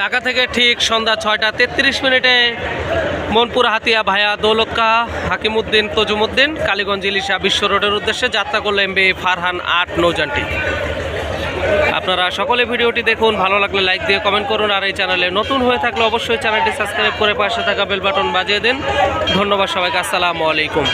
ঢাকা থেকে ঠিক সন্ধ্যা ছয়টা তেত্রিশ মিনিটে মনপুর হাতিয়া ভায়া দৌলক্কা হাকিমুদ্দিন তজুমুদ্দিন, কালীগঞ্জ, ইলিশা বিশ্ব রোডের উদ্দেশ্যে যাত্রা করল এমবি ফারহান আট নৌজানটি। আপনারা সকলে ভিডিওটি দেখুন, ভালো লাগলে লাইক দিয়ে কমেন্ট করুন, আর এই চ্যানেলে নতুন হয়ে থাকলে অবশ্যই চ্যানেলটি সাবস্ক্রাইব করে পাশে থাকা বেল বাটন বাজিয়ে দিন। ধন্যবাদ সবাইকে, আসসালামু আলাইকুম।